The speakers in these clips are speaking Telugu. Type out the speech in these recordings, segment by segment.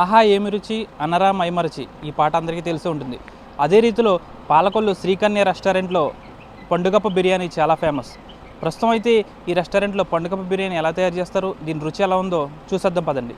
ఆహా ఏమి రుచి అనరా మైమరచి ఈ పాట అందరికీ తెలిసి ఉంటుంది. అదే రీతిలో పాలకొల్లు శ్రీకన్య రెస్టారెంట్లో పండుగప్ప బిర్యానీ చాలా ఫేమస్. ప్రస్తుతం అయితే ఈ రెస్టారెంట్లో పండుగప్ప బిర్యానీ ఎలా తయారు చేస్తారు దీని రుచి ఎలా ఉందో చూసేద్దాం పదండి.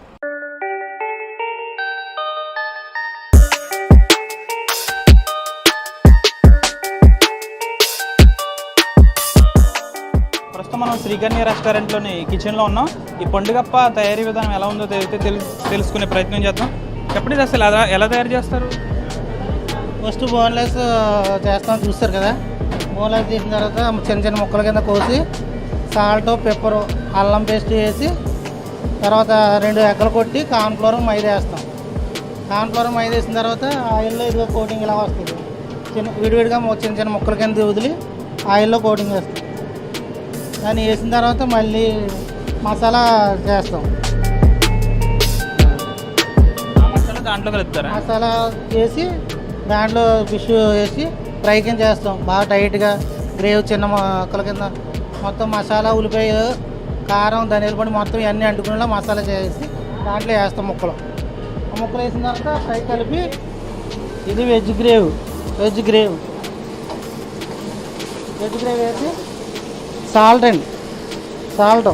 ప్రస్తుతం మనం శ్రీకన్య రెస్టారెంట్లోని కిచెన్లో ఉన్నాం. ఈ పండుగప్ప తయారీ విధానం ఎలా ఉందో తెలిస్తే తెలు- తెలుసుకునే ప్రయత్నం చేద్దాం. చెప్పండి ఇది అసలు ఎలా ఎలా తయారు చేస్తారు? ఫస్ట్ బోన్లెస్ చేస్తాం చూస్తారు కదా. బోన్లెస్ చేసిన తర్వాత చిన్న చిన్న ముక్కల కింద కోసి సాల్ట్ పెప్పరు అల్లం పేస్ట్ వేసి తర్వాత రెండు ఎగ్గలు కొట్టి కార్న్ఫ్లోర్ మైదా వేస్తాం. కార్న్ఫ్లోర్ మైదా వేసిన తర్వాత ఆయిల్లో ఇదిగో కోటింగ్ ఇలా వస్తుంది. చిన్న విడివిడిగా చిన్న చిన్న ముక్కల కింద వదిలి ఆయిల్లో కోటింగ్ వేస్తాం. దాన్ని వేసిన తర్వాత మళ్ళీ మసాలా చేస్తాం. ఆ మసాలా దాంట్లో కలుపుతారా? మసాలా వేసి దాంట్లో ఫిష్ వేసి ఫ్రై కింద చేస్తాం. బాగా టైట్గా గ్రేవ్ చిన్న మొక్కల కింద మొత్తం మసాలా ఉల్లిపాయ కారం ధనియాల పొడి మొత్తం ఇవన్నీ అంటుకునేలా మసాలా చేసి దాంట్లో వేస్తాం ముక్కలు. ఆ ముక్కలు వేసిన తర్వాత ఫ్రై కలిపి ఇది veg gravy veg gravy. Veg gravy వేసి సాల్ట్ అండి సాల్ట్.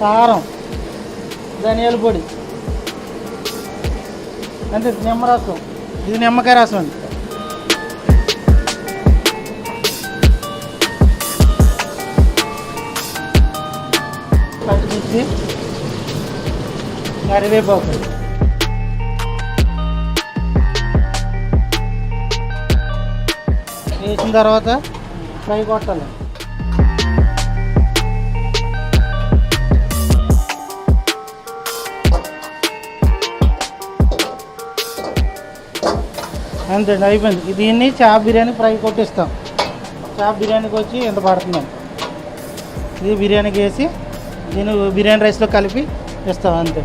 కారం. ధనియాల పొడి. అంటే నిమ్మరసం. ఇది నిమ్మకాయ రసం అండి. పచ్చిమిర్చి కరివేపాకు వేసిన తర్వాత ఫ్రై కొట్టాలి. అంతే అండి అయిపోయింది దీన్ని చాప్ బిర్యానీ ఫ్రై కొట్టిస్తాం. చాప్ బిర్యానీకి వచ్చి ఎంత పడుతుందండి ఇది బిర్యానీకి వేసి దీన్ని బిర్యానీ రైస్లో కలిపి ఇస్తాం అంతే.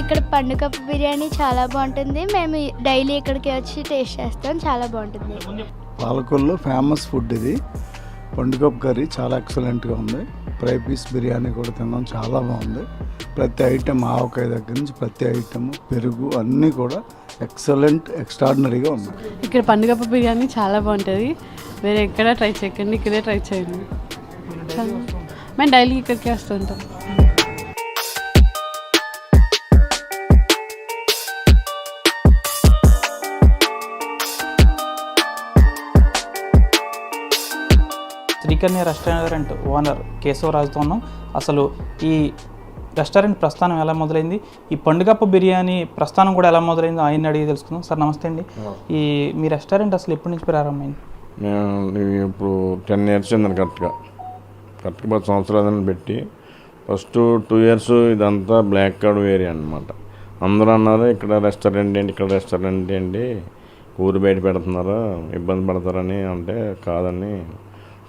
ఇక్కడ పండుగ బిర్యానీ చాలా బాగుంటుంది. మేము డైలీ ఇక్కడికి వచ్చి టేస్ట్ చేస్తాం. చాలా బాగుంటుంది. పాలకొల్లో ఫేమస్ ఫుడ్ ఇది. పండుగప్ కర్రీ చాలా ఎక్సలెంట్గా ఉంది. ఫ్రై పీస్ బిర్యానీ కూడా తిన్నాం. చాలా బాగుంది. ప్రతి ఐటెం ఆవకాయ దగ్గర నుంచి ప్రతి ఐటెం పెరుగు అన్నీ కూడా ఎక్సలెంట్ ఎక్స్ట్రాడినరీగా ఉన్నాయి. ఇక్కడ పండుగ బిర్యానీ చాలా బాగుంటుంది. వేరే ఎక్కడ ట్రై చేయకండి ఇక్కడే ట్రై చేయండి. మేము డైలీ ఇక్కడికే వస్తుంటాం శ్రీకన్య రెస్టారెంట్ ఓనర్ కేశవరాజుతో ఉన్నాం. అసలు ఈ రెస్టారెంట్ ప్రస్థానం ఎలా మొదలైంది? ఈ పండుగప్ప బిర్యానీ ప్రస్థానం కూడా ఎలా మొదలైందో ఆయన అడిగి తెలుసుకుందాం. సార్ నమస్తే అండి. ఈ మీ రెస్టారెంట్ అసలు ఎప్పటి నుంచి ప్రారంభమైంది? ఇప్పుడు టెన్ ఇయర్స్ అయిందండి కరెక్ట్గా. కరెక్ట్గా పది సంవత్సరాలు పెట్టి ఫస్ట్ టూ ఇయర్స్ ఇదంతా బ్లాక్ కార్డ్ ఏరియా అనమాట అందరూ అన్నారు ఇక్కడ రెస్టారెంట్ ఏంటి? ఇక్కడ రెస్టారెంట్ ఏంటి? ఊరు బయట పెడుతున్నారు? ఇబ్బంది పడతారని అంటే కాదని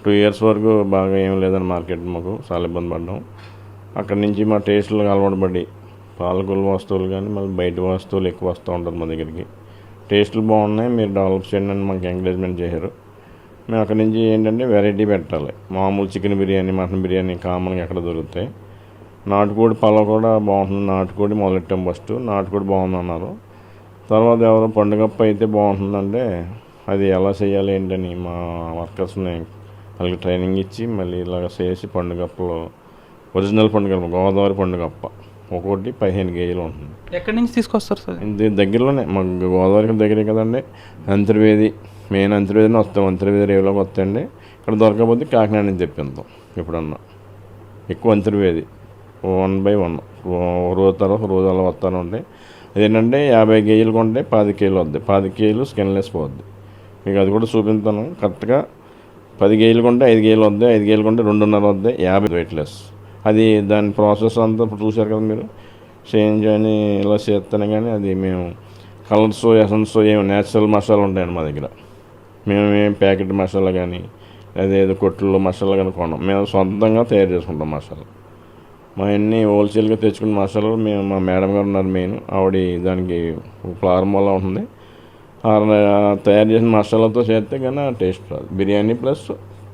టూ ఇయర్స్ వరకు బాగా ఏం లేదని మార్కెట్ మాకు. చాలా ఇబ్బంది పడ్డాం. అక్కడి నుంచి మా టేస్టులకు అలవాటు పడి పాలకూల వస్తువులు కానీ మళ్ళీ బయట వస్తువులు ఎక్కువ వస్తూ ఉంటుంది మా దగ్గరికి. టేస్టులు బాగున్నాయి. మీరు డెవలప్ చేయండి అని మాకు ఎంకరేజ్మెంట్ చేశారు. మేము అక్కడి నుంచి ఏంటంటే వెరైటీ పెట్టాలి. మామూలు చికెన్ బిర్యానీ మటన్ బిర్యానీ కామన్గా ఎక్కడ దొరుకుతాయి. నాటుకోడి పలావ్ కూడా బాగుంటుంది. నాటుకోడి మొదలెట్టాం ఫస్ట్. నాటుకోడి బాగుంది అన్నారు. తర్వాత ఎవరో పండుగప్ప అయితే బాగుంటుందంటే అది ఎలా చేయాలి ఏంటని మా వర్కర్స్ని వాళ్ళకి ట్రైనింగ్ ఇచ్చి మళ్ళీ ఇలాగ చేసి పండుగప్పలో ఒరిజినల్ పండుగప్ప గోదావరి పండుగప్ప ఒక్కొక్కటి పదిహేను కేజీలు ఉంటుంది. ఎక్కడి నుంచి తీసుకొస్తారు సార్ ఇది దగ్గరలోనే మాకు గోదావరికి దగ్గరే కదండి. అంతర్వేది మెయిన్ అంతర్వేదిని వస్తాం. అంతర్వేది రేవులోకి వస్తాయండి. ఇక్కడ దొరకకపోతే కాకినాడ నుంచి తెప్పిస్తాం ఎప్పుడన్నా. ఎక్కువ అంతర్వేది. One by one. రోజు తర్వాత రోజు అలా వస్తాను ఉంటాయి అదేంటంటే యాభై కేజీలు కొంటే పది కేజీలు వద్ది. పది కేజీలు స్కిన్లెస్ పోద్ది. మీకు అది కూడా చూపిస్తాను కరెక్ట్గా పది గేలు కొంటే ఐదు గేలు వద్ద ఐదు గేలు కొంటే రెండున్నర వద్ద యాభై వెయిట్లెస్. అది దాని ప్రాసెస్ అంతా ఇప్పుడు చూశారు కదా మీరు? చేంజ్ అని ఇలా చేస్తాను కానీ అది మేము కలర్స్ ఎసన్స్ ఏమి నేచురల్ మసాలా ఉంటాయండి మా దగ్గర. మేము ఏం ప్యాకెట్ మసాలా కానీ అదేదో కొట్టుల్లో మసాలా కానీ కొనం మేము సొంతంగా తయారు చేసుకుంటాం మసాలా. మా అన్ని హోల్సేల్గా తెచ్చుకున్న మసాలాలు మేము మా మేడం గారు ఉన్నారు మెయిన్. ఆవిడ దానికి ప్రారంభంలో ఉంటుంది. తయారు చేసిన మసాలాతో చేస్తే కానీ టేస్ట్ రాదు. బిర్యానీ ప్లస్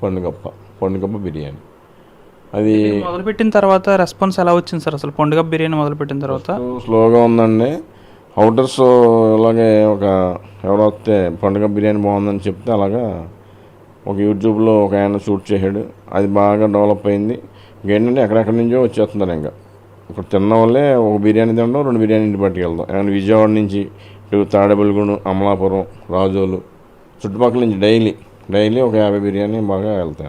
పండుగప్ప. పండుగప్ప బిర్యానీ. అది మొదలుపెట్టిన తర్వాత రెస్పాన్స్ ఎలా వచ్చింది సార్? అసలు పండుగ బిర్యానీ మొదలుపెట్టిన తర్వాత? స్లోగా ఉందండి. అవుటర్స్ ఇలాగే ఒక ఎవరో వస్తే పండుగ బిర్యానీ బాగుందని చెప్తే అలాగా ఒక యూట్యూబ్లో ఒక ఆయన షూట్ చేశాడు. అది బాగా డెవలప్ అయింది. ఇంకేంటంటే ఎక్కడెక్కడి నుంచో వచ్చేస్తున్నారు ఇంకా. ఇప్పుడు తిన్న వాళ్ళే ఒక బిర్యానీ తినడం రెండు బిర్యానీ ఇంటి పట్టుకెళ్తాం. ఏమైనా విజయవాడ నుంచి ఇటు తాడేపల్లిగూడెం అమలాపురం రాజోలు. చుట్టుపక్కల నుంచి డైలీ డైలీ ఒక యాభై బిర్యానీ బాగా అంటే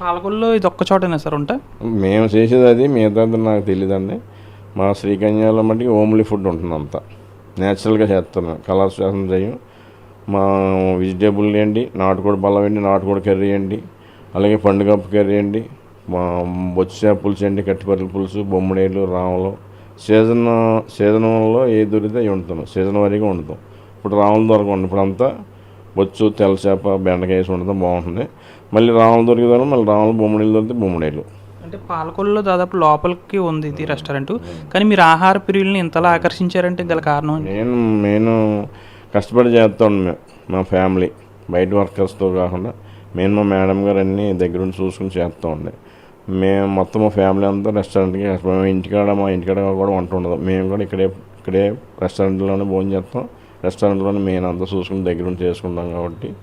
పాలకొల్లో ఇది ఒక్క చోటనే సార్ ఉంటా? మేము చేసేది అది మిగతాది నాకు తెలియదండి మా శ్రీకన్యాలో మటుకి ఓమ్లీ ఫుడ్ ఉంటుంది అంతా. న్యాచురల్గా చేస్తున్నాం కలర్స్ చేస్తాం చేయం మా వెజిటేబుల్ ఏంటి నాటుకోడి పళ్ళం ఏంటి నాటుకోడి కర్రీ ఏంటి అలాగే పండుగప్పు కర్రీ ఏంటి మా బొచ్చు చేప పులుసు ఏంటి కట్టిపర్రెల పులుసు బొమ్మడేలు రాములు సీజన్ సీజన్లో ఏ దొరికితే అవి వండుతాం. సీజన్ వరకు వండుతాం. ఇప్పుడు రాములు దొరకండి ఇప్పుడు అంతా బొచ్చు తెల్ల చేప బెండకాయ వేసి వండుతాం బాగుంటుంది. మళ్ళీ రాములు దొరికితే మళ్ళీ రాములు బొమ్మడేలు దొరికితే బొమ్మడేలు అంటే పాలకొల్లో దాదాపు లోపలికి ఉంది ఇది రెస్టారెంట్. కానీ మీరు ఆహార ప్రియుల్ని ఇంతలా ఆకర్షించారంటే గల కారణం? నేను నేను కష్టపడి చేస్తాను మేము మా ఫ్యామిలీ. బయట వర్కర్స్తో కాకుండా మేము మా మేడం గారు అన్నీ దగ్గరుండి చూసుకుని చేస్తూ ఉండే. మేము మొత్తం మా ఫ్యామిలీ అంతా రెస్టారెంట్కి మేము ఇంటికాడ మా ఇంటికాడ కూడా వంట ఉండదు. మేము కూడా ఇక్కడే ఇక్కడే రెస్టారెంట్లోనే భోజనం చేస్తాం. రెస్టారెంట్లోనే మేము అంతా చూసుకుని దగ్గరుండి చేసుకుంటాం కాబట్టి.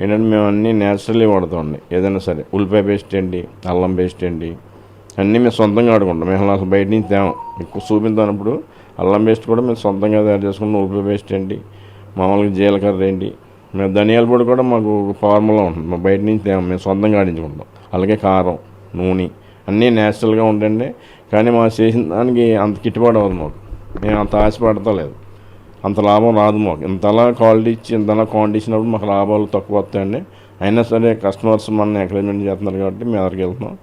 ఏంటంటే మేము అన్నీ నేచురల్లీ వాడుతామండి ఏదైనా సరే. ఉల్లిపాయ పేస్ట్ ఏంటి? అల్లం పేస్ట్ ఏంటి? అన్నీ మేము సొంతంగా ఆడుకుంటాం మేము అసలు బయట నుంచి తేము. ఎక్కువ చూపించినప్పుడు అల్లం పేస్ట్ కూడా మేము సొంతంగా తయారు చేసుకుంటాం ఉల్లిపాయ పేస్ట్ ఏంటి? మామూలుగా జీలకర్ర ఏంటి? మేము ధనియాల పొడి కూడా మాకు ఫార్ములా ఉంటుంది. బయట నుంచి తేము. మేము సొంతంగా ఆడించుకుంటాం. అలాగే కారం. నూనె. అన్నీ న్యాచురల్గా ఉంటాయండి కానీ మా చేసిన దానికి అంత గిట్టుబాటు అవ్వదు మాకు. మేము అంత ఆశపడతలేదు. అంత లాభం రాదు మాకు. ఇంతలా క్వాలిటీ ఇచ్చి ఇంతలా క్వాంటిటీ ఇచ్చినప్పుడు మాకు లాభాలు తక్కువ వస్తాయండి. అయినా సరే కస్టమర్స్ మన ఎంకరేజ్మెంట్ చేస్తున్నారు కాబట్టి మేము అక్కడికి వెళ్తున్నాం.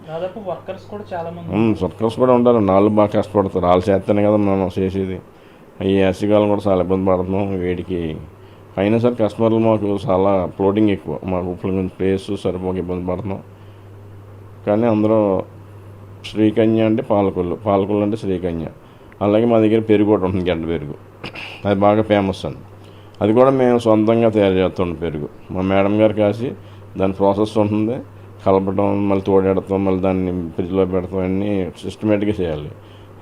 వర్కర్స్ కూడా ఉంటారు. వాళ్ళు బాగా కష్టపడతారు. వాళ్ళు చేస్తేనే కదా మనం చేసేది. ఈ యాసికాలం కూడా చాలా ఇబ్బంది పడుతున్నాం. వేడికి అయినా సరే కస్టమర్లు మాకు చాలా ఫ్లోటింగ్ ఎక్కువ. మాకు ఇప్పుడు ప్లేస్ సరిపోక ఇబ్బంది పడుతున్నాం. కానీ అందరూ శ్రీకన్య అంటే పాలకొల్లు. పాలకొల్లు అంటే శ్రీకన్య. అలాగే మా దగ్గర పెరుగు ఒకటి ఉంటుంది గడ్డ పెరుగు. అది బాగా ఫేమస్ అండి అది కూడా మేము సొంతంగా తయారు చేస్తుంటాం పెరుగు. మా మేడం గారు కాసి దాని ప్రాసెస్ ఉంటుంది. కలపడం మళ్ళీ తోడెడతాం మళ్ళీ దాన్ని ఫ్రిడ్జ్లో పెడతాం అన్నీ సిస్టమేటిక్గా చేయాలి.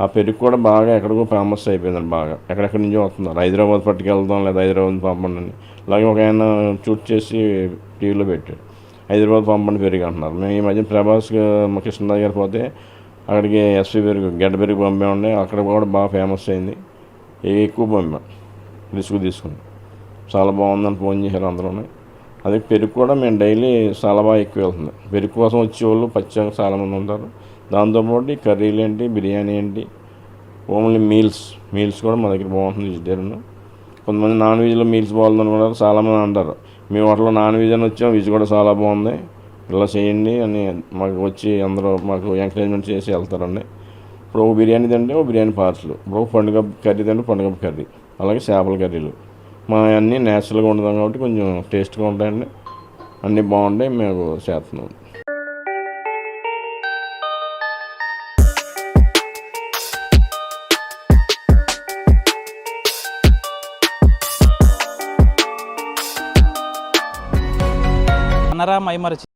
ఆ పెరుగు కూడా బాగా ఎక్కడికో ఫేమస్ అయిపోయిందండి బాగా. ఎక్కడెక్కడి నుంచో వస్తున్నారు హైదరాబాద్ పట్టుకెళ్తాం లేదా హైదరాబాద్ పంపండి అని. అలాగే ఒక ఆయన షూట్ చేసి టీవీలో పెట్టాడు. హైదరాబాద్ పంపండి పెరుగు అంటున్నారు. మేము ఈ మధ్య ప్రభాస్ గా- మా గారు పోతే అక్కడికి ఎస్పీ పెరుగు గడ్డ పెరుగు పంపామండి అక్కడ కూడా బాగా ఫేమస్ అయింది. ఎక్కువ పంపాం. రిస్క్ తీసుకుని. చాలా బాగుందని ఫోన్ చేశారు అందరూ అదే పెరుగు కూడా మేము డైలీ చాలా బాగా ఎక్కువ వెళ్తుంది. పెరుగు కోసం వచ్చేవాళ్ళు పచ్చగా చాలామంది ఉంటారు. దాంతోపాటు కర్రీలు ఏంటి బిర్యానీ ఏంటి ఓన్లీ మీల్స్. మీల్స్ కూడా మా దగ్గర బాగుంటుంది వెజిటేరియన్. కొంతమంది నాన్ వెజ్లో మీల్స్ బాగుందని కూడా చాలామంది అంటారు. మేము వాటిలో నాన్ వెజ్ అని వచ్చాం వెజ్ కూడా చాలా బాగుంది. ఇలా చేయండి అని మాకు వచ్చి అందరూ మాకు ఎంకరేజ్మెంట్ చేసి వెళ్తారండి. ఇప్పుడు ఒక బిర్యానీ తింటే ఒక బిర్యానీ పార్సల్ ఇప్పుడు ఒక పండుగ కర్రీ తింటే పండుగ కర్రీ. అలాగే చేపల కర్రీలు. మా అన్నీ నేచురల్గా ఉండదాం కాబట్టి కొంచెం టేస్ట్గా ఉంటాయండి. అన్నీ బాగుంటాయి మేము చేస్తున్నాం. అనరా మైమరచి